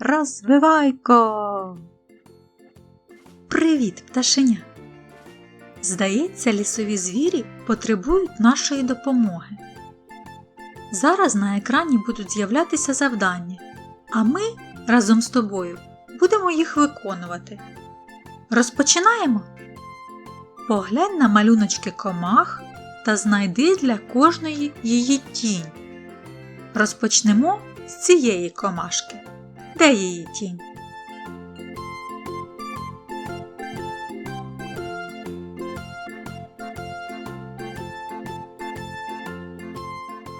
розвивайко. Привіт, пташеня. Здається, лісові звірі потребують нашої допомоги. Зараз на екрані будуть з'являтися завдання, а ми разом з тобою будемо їх виконувати. Розпочинаємо. Поглянь на малюночки комах та знайди для кожної її тінь. Розпочнемо з цієї комашки. Де її тінь?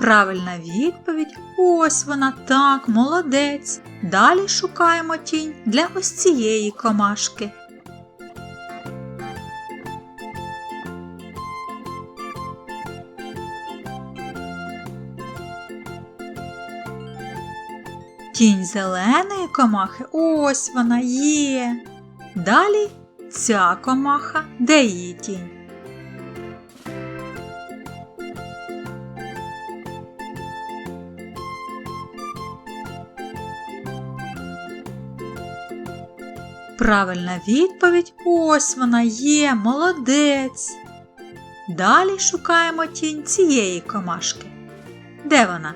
Правильна відповідь ось вона так, молодець. Далі шукаємо тінь для ось цієї комашки. Тінь зеленої комахи ось вона є. Далі ця комаха, де її тінь? Правильна відповідь ось вона є, молодець. Далі шукаємо тінь цієї комашки. Де вона?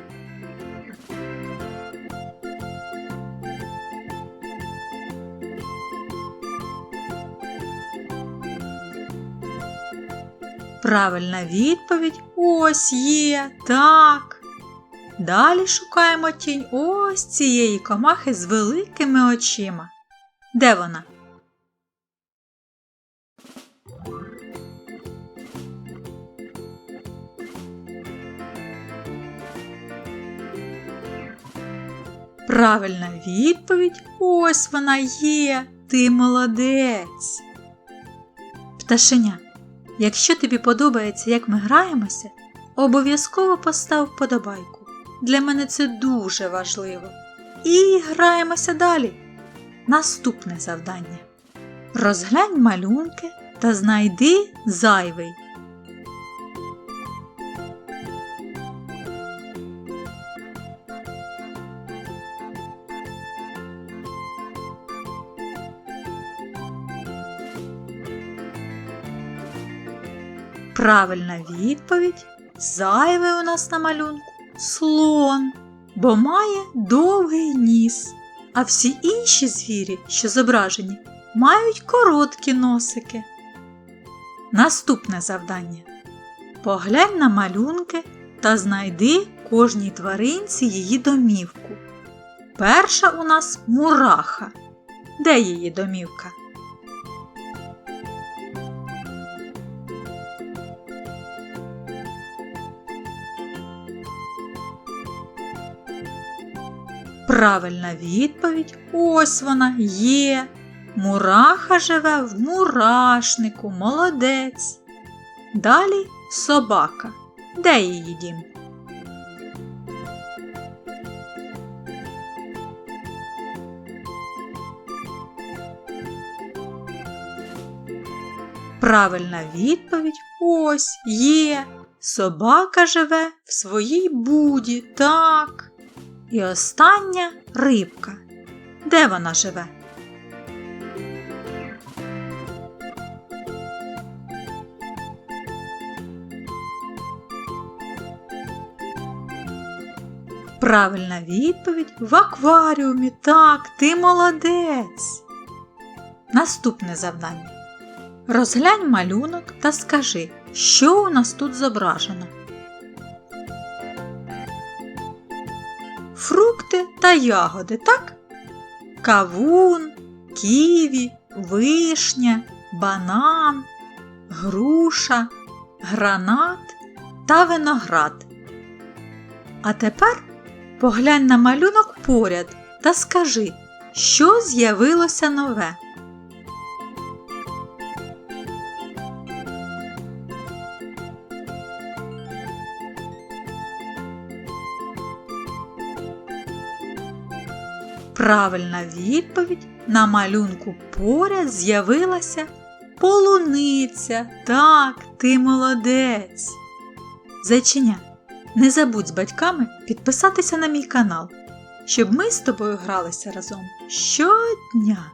Правильна відповідь ось є, так. Далі шукаємо тінь ось цієї комахи з великими очима. Де вона? Правильна відповідь ось вона є. Ти молодець. Пташеня, якщо тобі подобається, як ми граємося, обов'язково постав вподобайку. Для мене це дуже важливо. І граємося далі. Наступне завдання. Розглянь малюнки та знайди зайвий. Правильна відповідь. Зайвий у нас на малюнку слон, бо має довгий ніс а всі інші звірі, що зображені, мають короткі носики. Наступне завдання. Поглянь на малюнки та знайди кожній тваринці її домівку. Перша у нас мураха. Де її домівка? Правильна відповідь ось вона є. Мураха живе в мурашнику, молодець. Далі собака. Де її дім? Правильна відповідь ось є. Собака живе в своїй буді, так. І остання рибка. Де вона живе? Правильна відповідь в акваріумі. Так, ти молодець. Наступне завдання. Розглянь малюнок та скажи, що у нас тут зображено. Фрукти та ягоди, так? Кавун, ківі, вишня, банан, груша, гранат та виноград. А тепер поглянь на малюнок поряд та скажи, що з'явилося нове. Правильна відповідь на малюнку поряд з'явилася полуниця. Так, ти молодець. Зайчиня, не забудь з батьками підписатися на мій канал. щоб ми з тобою гралися разом щодня.